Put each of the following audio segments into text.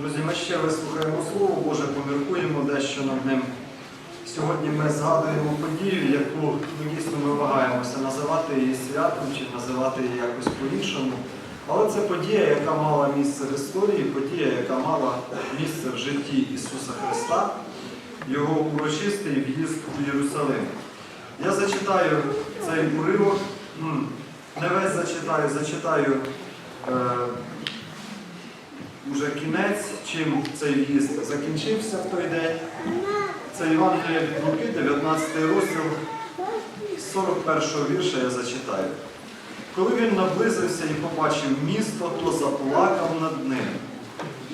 Друзі, ми ще вислухаємо Слово Боже, поміркуємо дещо над ним. Сьогодні ми згадуємо подію, яку ну, дійсно ми вагаємося називати її святом чи називати її якось по-іншому. Але це подія, яка мала місце в історії, подія, яка мала місце в житті Ісуса Христа, Його урочистий в'їзд у Єрусалим. Я зачитаю цей уривок, не весь зачитаю, зачитаю е, уже кінець, чим цей в'їзд закінчився в той день. Це Євангелія від Луки, 19 розділ, з 41 вірша я зачитаю. Коли він наблизився і побачив місто, то заплакав над ним.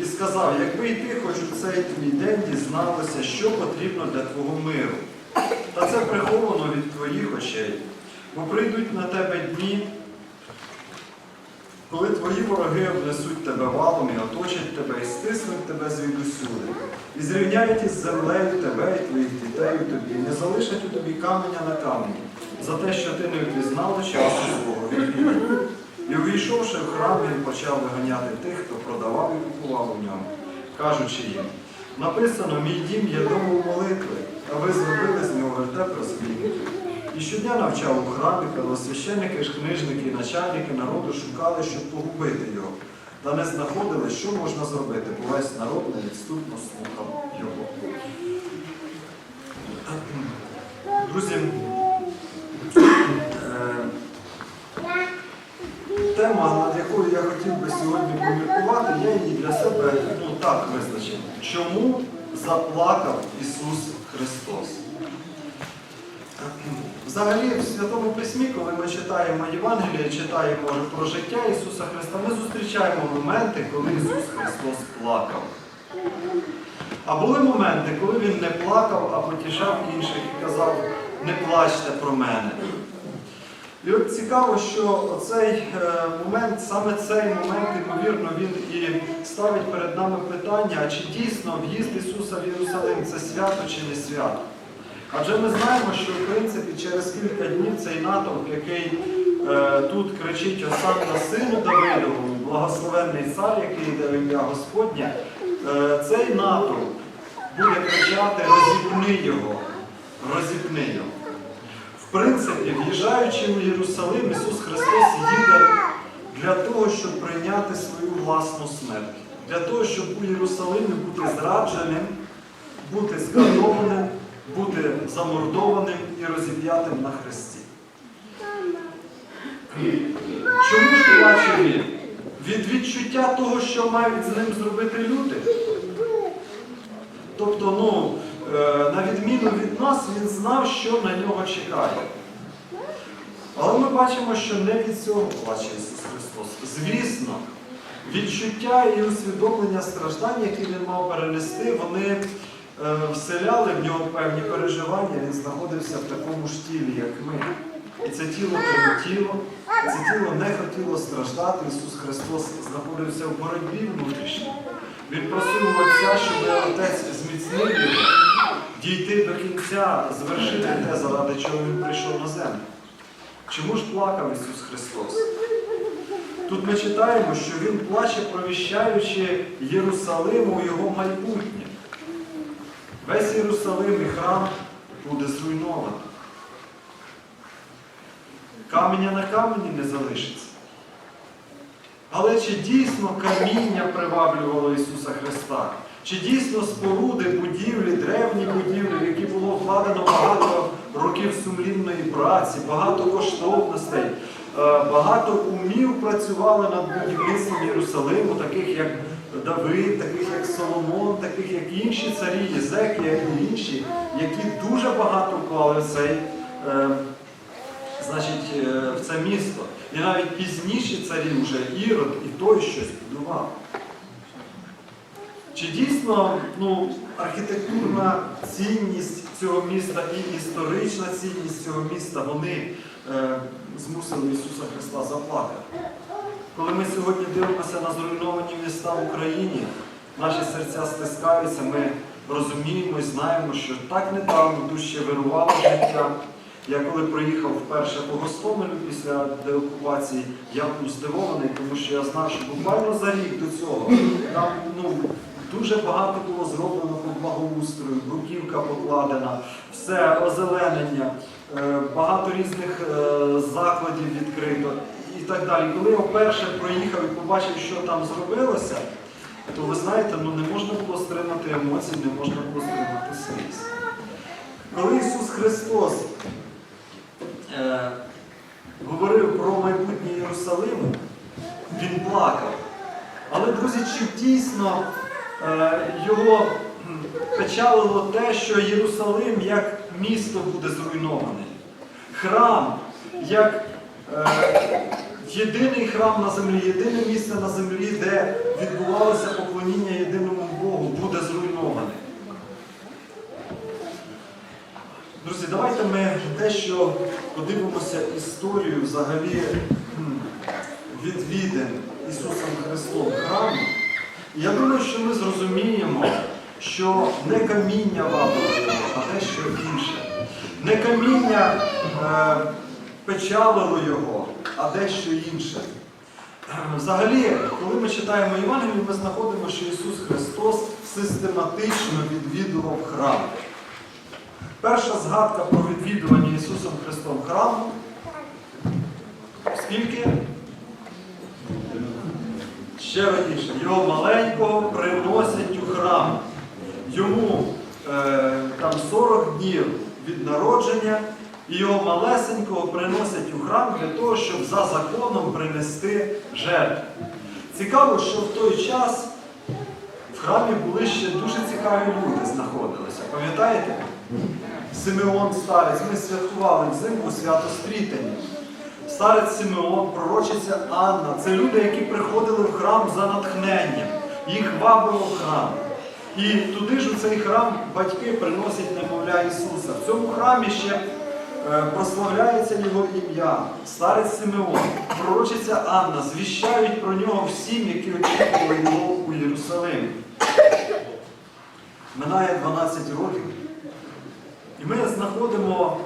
І сказав, якби й ти хоч у цей твій день дізналося, що потрібно для твого миру. Та це приховано від твоїх очей, бо прийдуть на тебе дні, коли твої вороги обнесуть тебе валом і оточать тебе, і стиснуть тебе звідусюди, і зрівняють із землею тебе і твоїх дітей у тобі, і не залишать у тобі каменя на камені, за те, що ти не впізнав часу свого війни. І увійшовши в храм, він почав виганяти тих, хто продавав і купував у ньому, кажучи їм, написано, мій дім є домом молитви, а ви зробили з нього вертеп розбійників. Щодня навчав у храмі, первосвященники, ж книжники і начальники народу шукали, щоб погубити його, та не знаходили, що можна зробити, бо весь народ невідступно слухав його. Друзі, е, тема, над якою я хотів би сьогодні поміркувати, я її для себе ну, так визначив. Чому заплакав Ісус Христос? Взагалі, в Святому Письмі, коли ми читаємо Євангеліє, читаємо про життя Ісуса Христа, ми зустрічаємо моменти, коли Ісус Христос плакав. А були моменти, коли Він не плакав, а потішав інших і казав, не плачте про мене. І от цікаво, що цей е, момент, саме цей момент, ймовірно, він і ставить перед нами питання, а чи дійсно в'їзд Ісуса в Єрусалим це свято чи не свято? Адже ми знаємо, що в принципі через кілька днів цей натовп, який е, тут кричить Осанна сину Давидову, благословенний цар, який йде в ім'я Господнє, е, цей натовп буде кричати Розіпни його, розіпни його. В принципі, в'їжджаючи у Єрусалим, Ісус Христос їде для того, щоб прийняти свою власну смерть, для того, щоб у Єрусалимі бути зрадженим, бути скатованим, бути замордованим і розіп'ятим на хресті. Чому ж плаче він? Від відчуття того, що мають з ним зробити люди. Тобто, ну, е, на відміну від нас, він знав, що на нього чекає. Але ми бачимо, що не від цього плаче Ісус Христос. Звісно, відчуття і усвідомлення страждань, які він мав перенести, вони вселяли в нього певні переживання. Він знаходився в такому ж тілі, як ми. І це тіло тіло, це тіло не хотіло страждати. Ісус Христос знаходився в боротьбі внутрішній. Він просив Отця, щоб Отець зміцнив його, дійти до кінця, звершити те, заради чого він прийшов на землю. Чому ж плакав Ісус Христос? Тут ми читаємо, що Він плаче, провіщаючи Єрусалиму його майбутнє. Весь Єрусалим і храм буде зруйнований. Каменя на камені не залишиться. Але чи дійсно каміння приваблювало Ісуса Христа? Чи дійсно споруди, будівлі, древні будівлі, в які було вкладено багато років сумлінної праці, багато коштовностей, е, багато умів працювали над будівництвом Єрусалиму, таких як Давид, таких як Соломон, таких як інші царі, Єзекія і інші, які дуже багато вклали в цей. е, значить, е, в це місто. І навіть пізніші царі вже Ірод і той щось будував. Чи дійсно ну, архітектурна цінність цього міста і історична цінність цього міста вони е, змусили Ісуса Христа заплакати? Коли ми сьогодні дивимося на зруйновані міста в Україні, наші серця стискаються, ми розуміємо і знаємо, що так недавно тут вирувало життя. Я коли приїхав вперше по Гостомелю після деокупації, я був здивований, тому що я знав, що буквально за рік до цього там ну, Дуже багато було зроблено по благоустрою, бруківка покладена, все озеленення, е, багато різних е, закладів відкрито і так далі. Коли я вперше проїхав і побачив, що там зробилося, то ви знаєте, ну не можна було стримати емоцій, не можна було стримати сліз. Коли Ісус Христос е, говорив про майбутнє Єрусалиму, Він плакав. Але, друзі, чи дійсно е, його печалило те, що Єрусалим як місто буде зруйнований? Храм, як е, єдиний храм на землі, єдине місце на землі, де відбувалося поклоніння єдиному Богу, буде зруйнований. Друзі, давайте ми дещо подивимося історію взагалі відвідин Ісусом Христом храму. Я думаю, що ми зрозуміємо, що не каміння вабило його, а дещо інше. Не каміння е, печалило його, а дещо інше. Взагалі, коли ми читаємо Євангелію, ми знаходимо, що Ісус Христос систематично відвідував храм. Перша згадка про відвідування Ісусом Христом храму. Скільки? Ще раніше. Його маленького приносять у храм. Йому е, там 40 днів від народження, його малесенького приносять у храм для того, щоб за законом принести жертву. Цікаво, що в той час в храмі були ще дуже цікаві люди знаходилися. Пам'ятаєте? Симеон старець, ми святкували взимку свято стрітення. Старець Симеон, пророчиця Анна це люди, які приходили в храм за натхненням. Їх вабило в храм. І туди ж у цей храм батьки приносять немовля Ісуса. В цьому храмі ще прославляється його ім'я, старець Симеон, пророчиця Анна, звіщають про нього всім, які очікували його у Єрусалимі. Минає 12 років. І ми знаходимо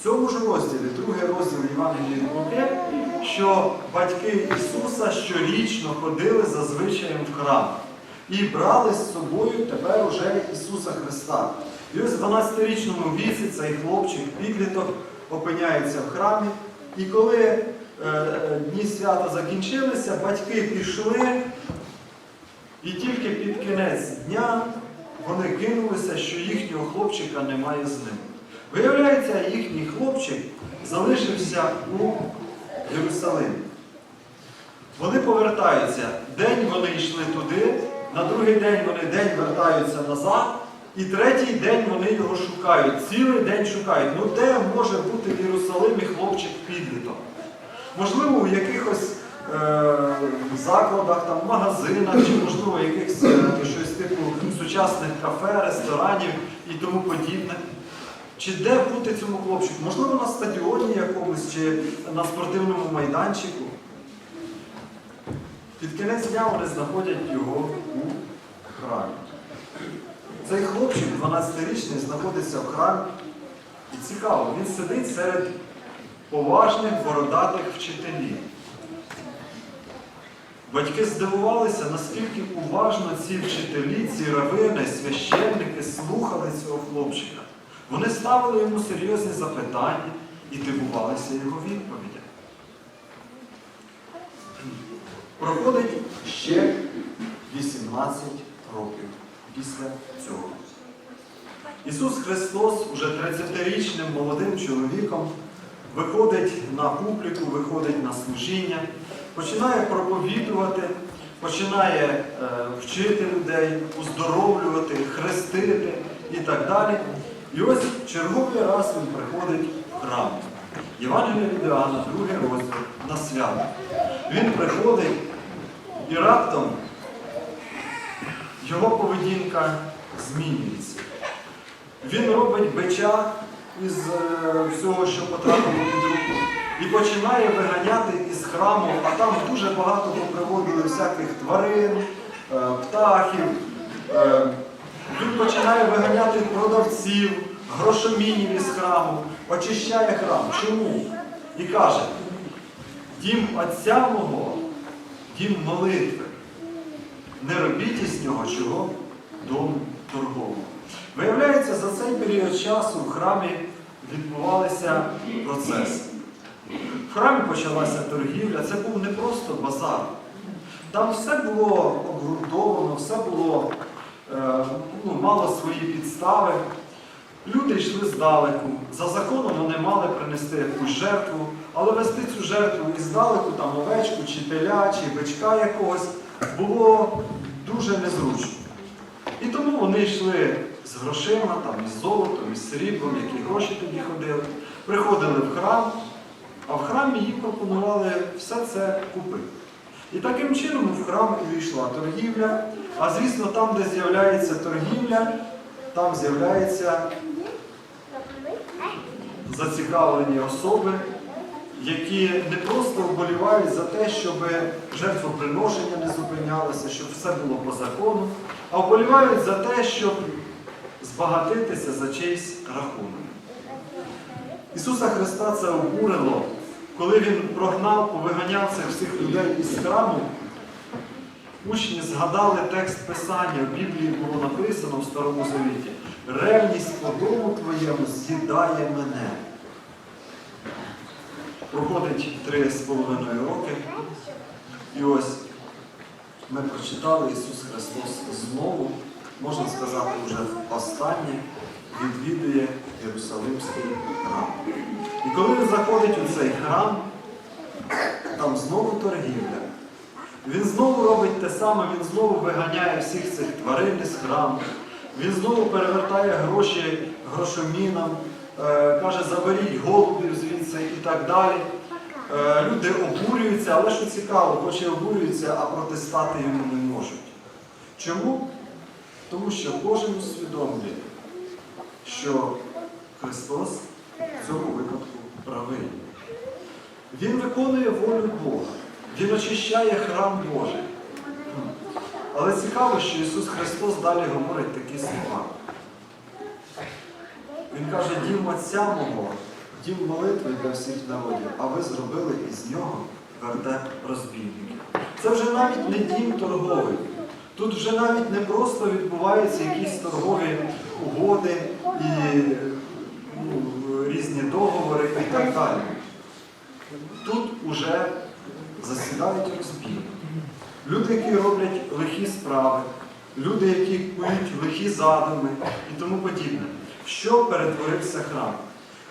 в цьому ж розділі, другий розділ Євангелії від Луки, що батьки Ісуса щорічно ходили за звичаєм в храм і брали з собою тепер уже Ісуса Христа. І ось в 12-річному віці цей хлопчик, підліток, опиняється в храмі. І коли е, дні свята закінчилися, батьки пішли, і тільки під кінець дня вони кинулися, що їхнього хлопчика немає з ним. Виявляється, їхній хлопчик залишився у Єрусалимі. Вони повертаються. День вони йшли туди, на другий день вони день вертаються назад, і третій день вони його шукають. Цілий день шукають. Ну де може бути в Єрусалимі хлопчик підліток? Можливо, у якихось е, закладах, там, магазинах, чи можливо якихось е, щось типу сучасних кафе, ресторанів і тому подібне. Чи де бути цьому хлопчику? Можливо, на стадіоні якомусь, чи на спортивному майданчику. Під кінець дня вони знаходять його у храмі. Цей хлопчик, 12-річний, знаходиться в храмі. І цікаво, він сидить серед поважних бородатих вчителів. Батьки здивувалися, наскільки уважно ці вчителі, ці равини, священники слухали цього хлопчика. Вони ставили йому серйозні запитання і дивувалися його відповідям. Проходить ще 18 років після цього. Ісус Христос, уже 30-річним молодим чоловіком, виходить на публіку, виходить на служіння, починає проповідувати, починає е, вчити людей, уздоровлювати, хрестити і так далі. І ось черговий раз він приходить в храм. Євангелія від Іоанна, другий розділ на свято. Він приходить і раптом його поведінка змінюється. Він робить бича із е, всього, що потрапило під руку, і починає виганяти із храму, а там дуже багато поприводили всяких тварин, е, птахів. Е, він починає виганяти продавців, грошомінів із храму, очищає храм. Чому? І каже, дім Отця мого, дім молитви. Не робіть із нього чого дому торгового. Виявляється, за цей період часу в храмі відбувалися процеси. В храмі почалася торгівля, це був не просто базар. Там все було обґрунтовано, все було, е, ну, мало свої підстави. Люди йшли здалеку. За законом вони мали принести якусь жертву, але вести цю жертву і здалеку, там овечку, чи теля, чи бичка якогось, було дуже незручно. І тому вони йшли з грошима, там, із золотом, із сріблом, які гроші тоді ходили, приходили в храм, а в храмі їм пропонували все це купити. І таким чином в храм і війшла торгівля. А звісно, там, де з'являється торгівля, там з'являються зацікавлені особи, які не просто вболівають за те, щоб жертвоприношення не зупинялося, щоб все було по закону, а вболівають за те, щоб збагатитися за чийсь рахунок. Ісуса Христа це обурило, коли Він прогнав, повиганяв цих всіх людей із храму. Учні згадали текст Писання, в Біблії було написано в Старому Завіті. Ревність по дому твоєму з'їдає мене. Проходить три з половиною роки. І ось ми прочитали Ісус Христос знову, можна сказати, вже останнє відвідує Єрусалимський храм. І коли він заходить у цей храм, там знову торгівля. Він знову робить те саме, він знову виганяє всіх цих тварин із храму. Він знову перевертає гроші грошомінам, каже, заберіть голубів звідси і так далі. Е, люди обурюються, але що цікаво, хоч і обурюються, а протистати йому не можуть. Чому? Тому що кожен усвідомлює, що Христос в цьому випадку правий. Він виконує волю Бога. Він очищає храм Божий. Але цікаво, що Ісус Христос далі говорить такі слова. Він каже, дім Отця мого, дім молитви для всіх народів, а ви зробили із нього вертеп розбійників. Це вже навіть не дім торговий. Тут вже навіть не просто відбуваються якісь торгові угоди і ну, різні договори і так далі. Тут уже засідають розбійники. Люди, які роблять лихі справи, люди, які кують лихі задуми і тому подібне. Що перетворився храм?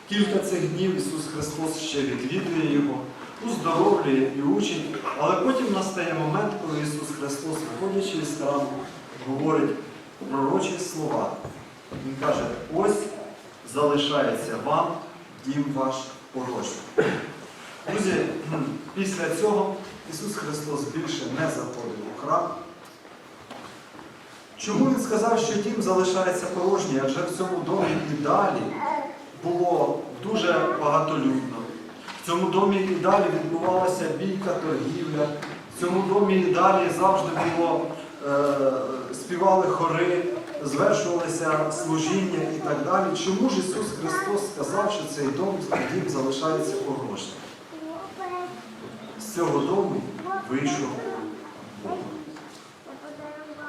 Кілька цих днів Ісус Христос ще відвідує його, уздоровлює і учить, але потім настає момент, коли Ісус Христос, виходячи із храму, говорить пророчі слова. Він каже, ось залишається вам дім ваш порожній. Друзі, після цього Ісус Христос більше не заходив у храм. Чому Він сказав, що дім залишається порожній? Адже в цьому домі і далі було дуже багатолюдно. В цьому домі і далі відбувалася бійка, торгівля. В цьому домі і далі завжди було, е, співали хори, звершувалися служіння і так далі. Чому ж Ісус Христос сказав, що цей дом, дім залишається порожнім? З цього дому вийшов Бог.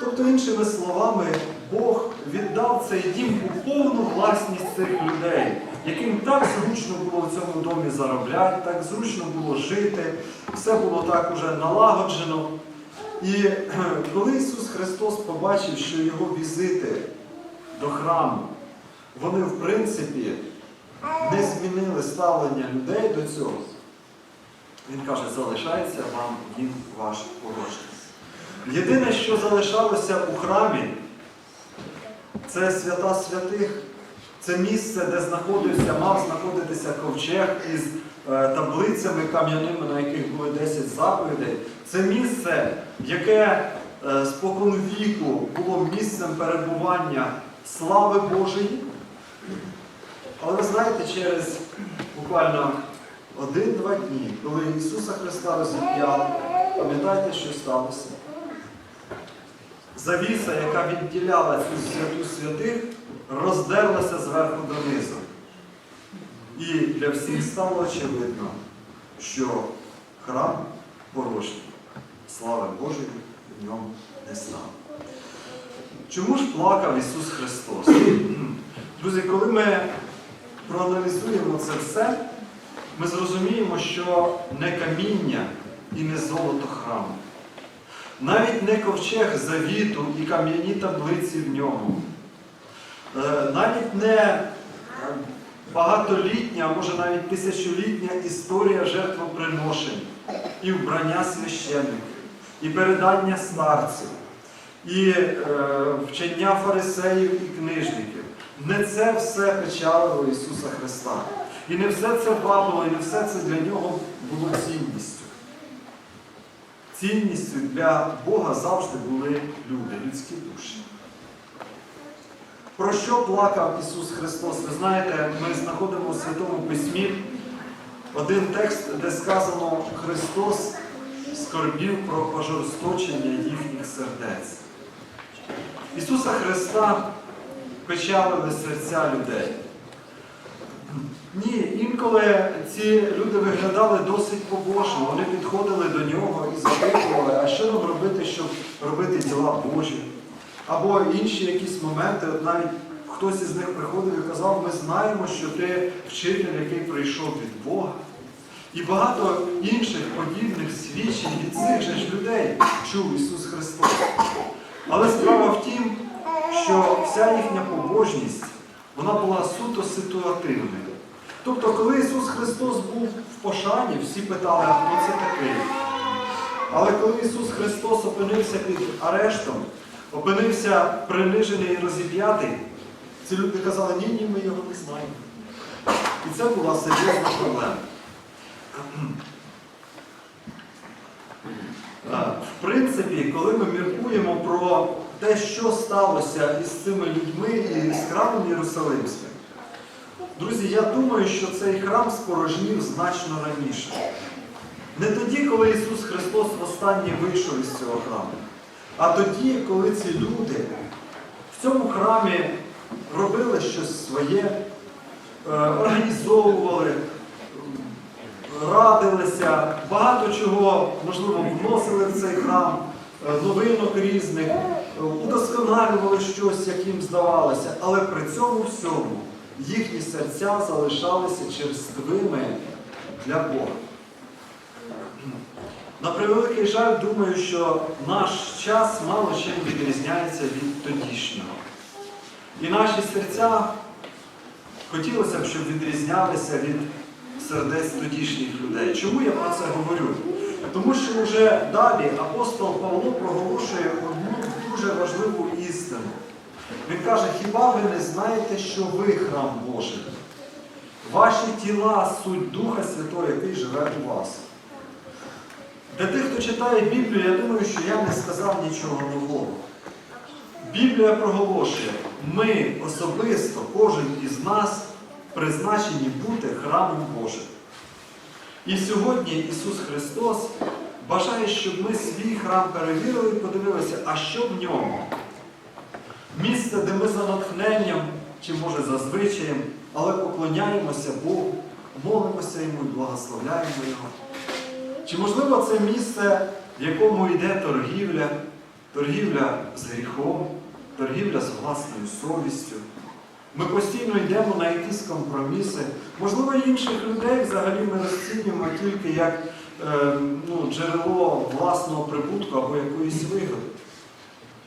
Тобто, іншими словами, Бог віддав цей дім у повну власність цих людей, яким так зручно було в цьому домі заробляти, так зручно було жити, все було так уже налагоджено. І коли Ісус Христос побачив, що Його візити до храму, вони в принципі не змінили ставлення людей до цього, Він каже, залишається вам дім ваш порожній. Єдине, що залишалося у храмі, це свята святих. Це місце, де знаходився, мав знаходитися ковчег із е, таблицями кам'яними, на яких були 10 заповідей. Це місце, яке е, спокон віку було місцем перебування слави Божої. Але ви знаєте, через буквально один-два дні, коли Ісуса Христа розіп'яли, пам'ятаєте, що сталося? Завіса, яка відділяла цю святу святих, роздерлася зверху донизу. І для всіх стало очевидно, що храм порожній. Слави Божої в ньому не стало. Чому ж плакав Ісус Христос? Друзі, коли ми проаналізуємо це все, ми зрозуміємо, що не каміння і не золото храму, навіть не ковчег завіту і кам'яні таблиці в ньому, е, навіть не е, багатолітня, а може навіть тисячолітня історія жертвоприношень і вбрання священників, і передання старців, і е, вчення фарисеїв і книжників. Не це все печалило Ісуса Христа. І не все це вабило, і не все це для нього було цінністю. Цінністю для Бога завжди були люди, людські душі. Про що плакав Ісус Христос? Ви знаєте, ми знаходимо у Святому Письмі один текст, де сказано Христос скорбів про пожорсточення їхніх сердець. Ісуса Христа печалили серця людей. Ні, інколи ці люди виглядали досить побожно. Вони підходили до нього і запитували, а що нам робити, щоб робити діла Божі. Або інші якісь моменти, от навіть хтось із них приходив і казав, ми знаємо, що ти вчитель, який прийшов від Бога. І багато інших подібних свідчень від цих же ж людей чув Ісус Христос. Але справа в тім, що вся їхня побожність вона була суто ситуативною. Тобто, коли Ісус Христос був в пошані, всі питали, хто це такий? Але коли Ісус Христос опинився під арештом, опинився принижений і розіп'ятий, ці люди казали, ні, ні, ми його не знаємо. І це була серйозна проблема. В принципі, коли ми міркуємо про те, що сталося із цими людьми і з храмом Єрусалимським, друзі, я думаю, що цей храм спорожнів значно раніше. Не тоді, коли Ісус Христос востаннє вийшов із цього храму, а тоді, коли ці люди в цьому храмі робили щось своє, е, організовували, радилися, багато чого, можливо, вносили в цей храм, е, новинок різних, удосконалювали щось, як їм здавалося, але при цьому всьому їхні серця залишалися черствими для Бога. На превеликий жаль, думаю, що наш час мало чим відрізняється від тодішнього. І наші серця хотілося б, щоб відрізнялися від сердець тодішніх людей. Чому я про це говорю? Тому що вже далі апостол Павло проголошує одну дуже важливу істину. Він каже, хіба ви не знаєте, що ви храм Божий? Ваші тіла суть Духа Святого, який живе у вас. Для тих, хто читає Біблію, я думаю, що я не сказав нічого нового. Біблія проголошує, ми особисто, кожен із нас призначені бути храмом Божим. І сьогодні Ісус Христос бажає, щоб ми свій храм перевірили і подивилися, а що в ньому? Місце, де ми за натхненням, чи може за звичаєм, але поклоняємося Богу, молимося Йому і благословляємо Його. Чи можливо це місце, в якому йде торгівля, торгівля з гріхом, торгівля з власною совістю? Ми постійно йдемо на якісь компроміси. Можливо, інших людей взагалі ми розцінюємо тільки як ну, джерело власного прибутку або якоїсь вигоди.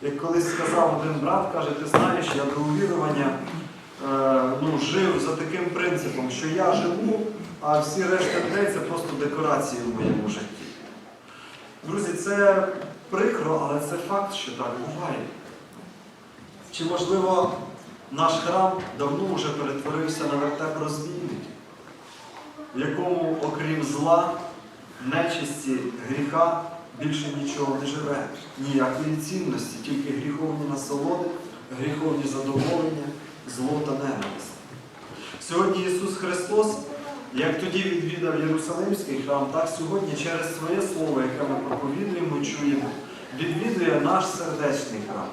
Як колись сказав один брат, каже, ти знаєш, я до увірування е, ну, жив за таким принципом, що я живу, а всі решта людей це просто декорації в моєму житті. Друзі, це прикро, але це факт, що так буває. Чи можливо наш храм давно вже перетворився на вертеп розбійників, в якому, окрім зла, нечисті, гріха, більше нічого не живе, ніякої цінності, тільки гріховні насолоди, гріховні задоволення, зло та ненависть. Сьогодні Ісус Христос, як тоді відвідав Єрусалимський храм, так сьогодні через своє Слово, яке ми проповідуємо чуємо, відвідує наш сердечний храм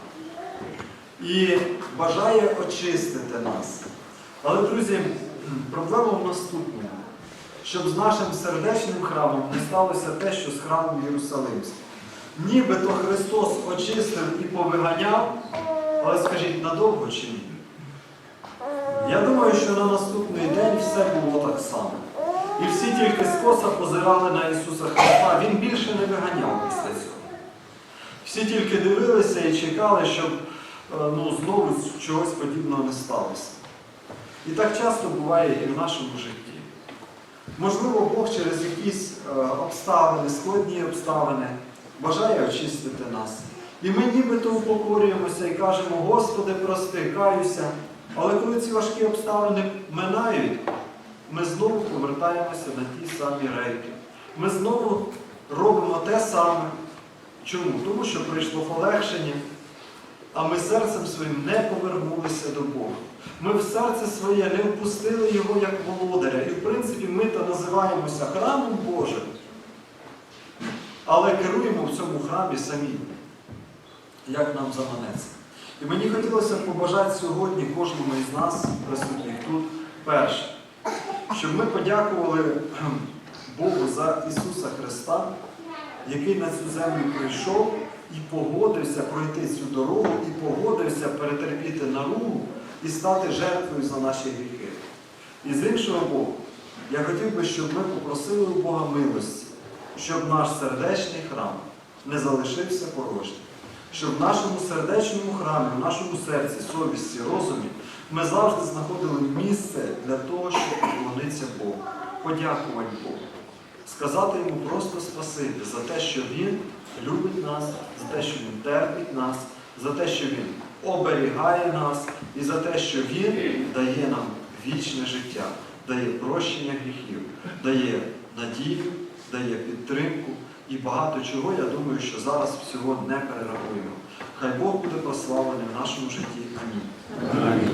і бажає очистити нас. Але, друзі, проблема в наступному, щоб з нашим сердечним храмом не сталося те, що з храмом Єрусалимським. Нібито Христос очистив і повиганяв, але скажіть, надовго чи ні? Я думаю, що на наступний день все було так само. І всі тільки скоса позирали на Ісуса Христа. Він більше не виганяв після цього. Всі тільки дивилися і чекали, щоб е, ну, знову чогось подібного не сталося. І так часто буває і в нашому житті. Можливо, Бог через якісь е, обставини, складні обставини бажає очистити нас. І ми нібито упокорюємося і кажемо, Господи, прости, каюся. Але коли ці важкі обставини минають, ми знову повертаємося на ті самі рейки. Ми знову робимо те саме. Чому? Тому що прийшло полегшення, а ми серцем своїм не повернулися до Бога. Ми в серце своє не впустили Його як володаря. І в принципі ми то називаємося храмом Божим, але керуємо в цьому храмі самі, як нам заманеться. І мені хотілося б побажати сьогодні кожному із нас, присутніх тут, перше, щоб ми подякували Богу за Ісуса Христа, який на цю землю прийшов і погодився пройти цю дорогу, і погодився перетерпіти наругу і стати жертвою за наші гріхи. І з іншого боку, я хотів би, щоб ми попросили у Бога милості, щоб наш сердечний храм не залишився порожнім. Щоб в нашому сердечному храмі, в нашому серці, совісті, розумі ми завжди знаходили місце для того, щоб поклонитися Богу, подякувати Богу, сказати йому просто спасибі за те, що Він любить нас, за те, що Він терпить нас, за те, що Він оберігає нас, і за те, що Він дає нам вічне життя, дає прощення гріхів, дає надію, дає підтримку і багато чого, я думаю, що зараз всього не перерахуємо. Хай Бог буде прославлений в нашому житті. Амінь.